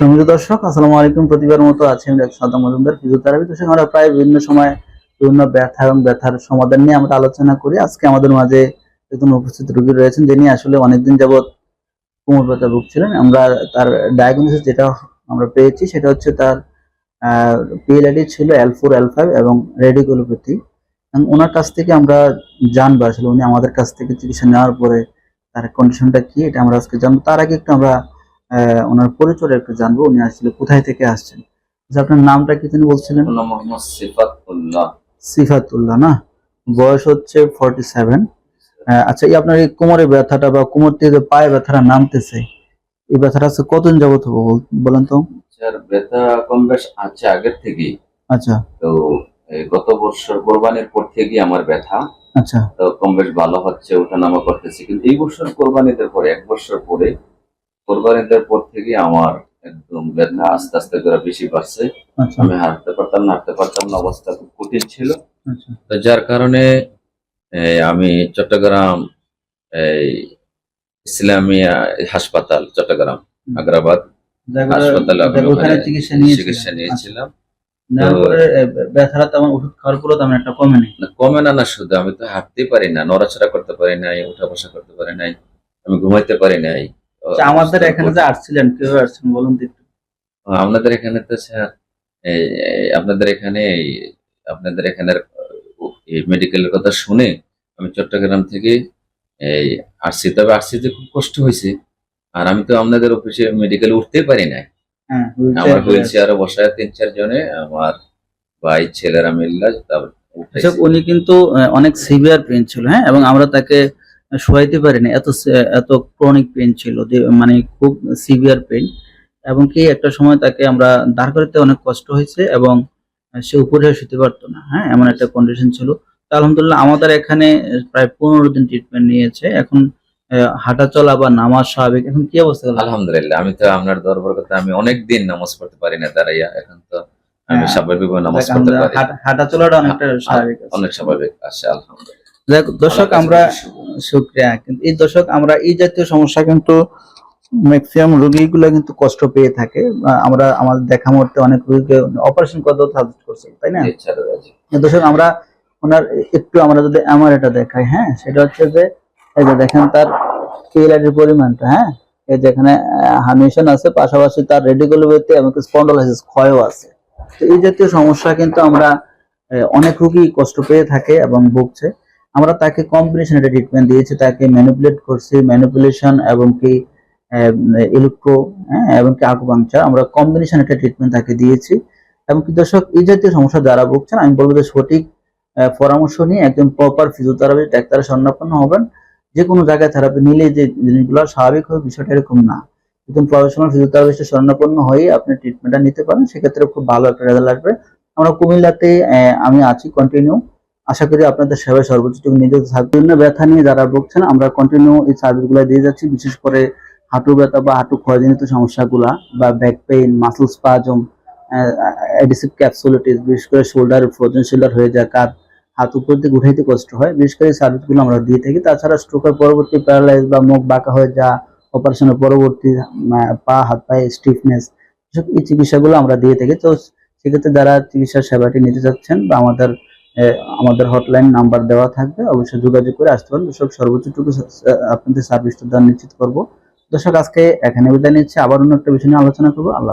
সমিত দর্শক, আসসালামু আলাইকুম। প্রতিবার মতো আছি আমি ডাক্তার মজুমদার ফিজিওথেরাপি দর্শক আমরা প্রায় বিভিন্ন সময় বিভিন্ন ব্যথা এবং ব্যথার সমাধান নিয়ে আমরা আলোচনা করি। আজকে আমাদের মাঝে একজন উপস্থিত রোগী রয়েছেন, যিনি আসলে অনেকদিন যাবৎ কোমর ব্যথা ভুগছিলেন, আমরা তার ডায়াগনোসিস যেটা আমরা পেয়েছি সেটা হচ্ছে তার পিএলআইডি ছিল এল ফোর এল ফাইভ এবং রেডিকুলোপ্যাথি ওনার কাছ থেকে আমরা জানব আসলে উনি আমাদের কাছ থেকে চিকিৎসা নেওয়ার পরে তার কন্ডিশনটা কি, এটা আমরা আজকে জানব। তার আগে একটু আমরা ওনার পরিচয় একটু জানব। উনি আসলে কোথায় থেকে আসছেন? আচ্ছা, আপনার নামটা কি তিনি বলছিলেন? মোহাম্মদ সিফাতুল্লাহ। সিফাতুল্লাহ না? বয়স হচ্ছে ফর্টি সেভেন আচ্ছা এই আপনার এই কোমরে ব্যথাটা বা কোমর থেকে পায়ে ব্যথাটা নামতেছে এই ব্যথাটা আজকে কতদিন যাবত বলেন তো। যার ব্যথা কম বেশ আছে আগের থেকেই। আচ্ছা। তো গত বছর কোরবানির পর থেকেই আমার ব্যথা। আচ্ছা। তো কম বেশ ভালো হচ্ছে ওঠানামা করতেছি। কিন্তু এই বছর কোরবানিদের পরে এক বছর পরে কোরবানিদের পর থেকে আমার একদম ব্যথা আস্তে আস্তে করে বেশি বাড়ছে। আচ্ছা। আমি হাঁটতে পারতাম না হাঁটতে পারতাম না অবস্থা খুব কঠিন ছিল। আচ্ছা। তো যার কারণে আমি চট্টগ্রাম এই ইসলামিয়া হাসপাতাল চট্টগ্রাম আগ্রাবাদ হাসপাতালে চিকিৎসা নিয়েছিলাম। নেওয়ার পরে এ, ব্যথাটা তেমন ওষুধ খাওয়ার পরেও তেমন একটা কমেনি না, কমে না না শুধু আমি তো হাঁটতেই পারি না নড়াচড়া করতে পারি নাই উঠা বসা করতে পারি নাই আমি ঘুমাইতে পারি নাই। আচ্ছা, আমাদের এখানে যে আসছিলেন কীভাবে আসছেন বলুন একটু। আপনাদের এখানে তো স্যার আপনাদের এখানে আপনাদের এখানের মেডিকেলের কথা শুনে আমি চট্টগ্রাম থেকে এই আসছি। তবে আসছিতে খুব কষ্ট হয়েছে। আর আমি তো আপনাদের অফিসে মেডিকেল উঠতেই পারি না হ্যাঁ আমার হুইল wheelchair চেয়ারে বসায় তিন চার জনে আমার ভাই ছেলেরা মিল্লা তারপর এসব উনি কিন্তু অনেক সিভিয়ার পেন ছিল হ্যাঁ? এবং আমরা তাকে শোয়াইতে পারিনি। এত এত ক্রনিক পেন ছিল মানে খুব সিভিয়ার পেন এবং কি একটা সময় তাকে আমরা দাঁড় করাতে অনেক কষ্ট হয়েছে এবং সে উপরে শুতে পারতো না। হ্যাঁ এমন একটা কন্ডিশন ছিল। তো আলহামদুলিল্লাহ আমাদের এখানে প্রায় পনেরো দিন ট্রিটমেন্ট নিয়েছে। এখন হাঁটা চলা বা নামাজ স্বাভাবিক এখন কি অবস্থা আলহামদুলিল্লাহ আমি তো আপনার দরবার কথা আমি অনেক দিন নামাজ পড়তে পারি না দাঁড়াইয়া এখন তো আমি হ্যাঁ, স্বাভাবিকভাবে নামাজ পড়তে পারি। হাঁটা- চলাটা অনেকটা স্বাভাবিক অনেক স্বাভাবিক আছে আলহামদুলিল্লাহ। দর্শক আমরা শুক্রিয়া। কিন্তু এই দর্শক আমরা এই জাতীয় সমস্যা কিন্তু ম্যাক্সিমাম রোগীগুলো কিন্তু কষ্ট পেয়ে থাকে। আমরা আমাদের দেখা মুহূর্তে অনেক রোগীকে অপারেশন করতেও সাজেস্ট করছি তাই না। দর্শক আমরা ওনার একটু আমরা যদি আমার এটা দেখাই হ্যাঁ? সেটা হচ্ছে যে এই যে দেখেন তার কেলারির পরিমাণটা হ্যাঁ? এই যেখানে হামিশন আছে পাশাপাশি তার রেডিকুলোপ্যাথি এবং স্পন্ডলাইসিস ক্ষয়ও আছে। তো এই জাতীয় সমস্যা কিন্তু আমরা অনেক রোগী কষ্ট পেয়ে থাকে এবং ভুগছে। আমরা তাকে কম্বিনেশন একটা ট্রিটমেন্ট দিয়েছি, তাকে ম্যানিপুলেট করছি ম্যানিপুলেশন এবং কি ইলেকট্রো হ্যাঁ এবং কি আকুপাংচার আমরা কম্বিনেশন একটা ট্রিটমেন্ট তাকে দিয়েছি। এবং কি দর্শক, এই জাতীয় সমস্যা যারা ভুগছেন, আমি বলব যে সঠিক পরামর্শ নিয়ে একজন প্রপার ফিজিওথেরাপি ডাক্তারের স্বর্ণাপন্ন হবেন। যে কোনো জায়গায় থেরাপি নিলে যে জিনিসগুলো স্বাভাবিক হবে, বিষয়টা এরকম না। একজন প্রফেশনাল ফিজিওথেরাপিস্টের স্বর্ণাপন্ন হয়ে আপনি ট্রিটমেন্টটা নিতে পারেন, সেক্ষেত্রে খুব ভালো একটা রেজাল্ট আসবে। আমরা কুমিল্লাতে আমি আছি কন্টিনিউ আশা করি আপনাদের সেবায় সর্বোচ্চটুকু নিয়োজিত থাকবে বিভিন্ন ব্যথা নিয়ে যারা ভুগছেন, আমরা কন্টিনিউ এই সার্ভিসগুলো দিয়ে যাচ্ছি। বিশেষ করে হাঁটু ব্যথা বা হাঁটু ক্ষয়জনিত সমস্যাগুলা বা back pain muscle spasm adhesive capsulitis বিশেষ করে শোল্ডার ফ্রোজেন শোল্ডার হয়ে যায়, কাঁধ, হাত উপর দিকে উঠাইতে কষ্ট হয়। বিশেষ করে সার্ভিসগুলো আমরা দিয়ে থাকি। তাছাড়া স্ট্রোকের পরবর্তী প্যারালাইজ বা মুখ বাঁকা হয়ে যা অপারেশনের পরবর্তী পা, হাত পায়ে স্টিফনেস এসব এই চিকিৎসাগুলো আমরা দিয়ে থাকি। তো সেক্ষেত্রে যারা চিকিৎসা সেবাটি নিতে চাচ্ছেন বা আমাদের আমাদের হটলাইন নাম্বার দেওয়া থাকবে। অবশ্যই যোগাযোগ করে আসতে পারেন দর্শক সর্বোচ্চটুকু আপনাদের সার্ভিস নিশ্চিত করব। দর্শক, আজকে এখানে বিদায় নিচ্ছে। আবার অন্য একটা বিষয় নিয়ে আলোচনা করব। আল্লাহ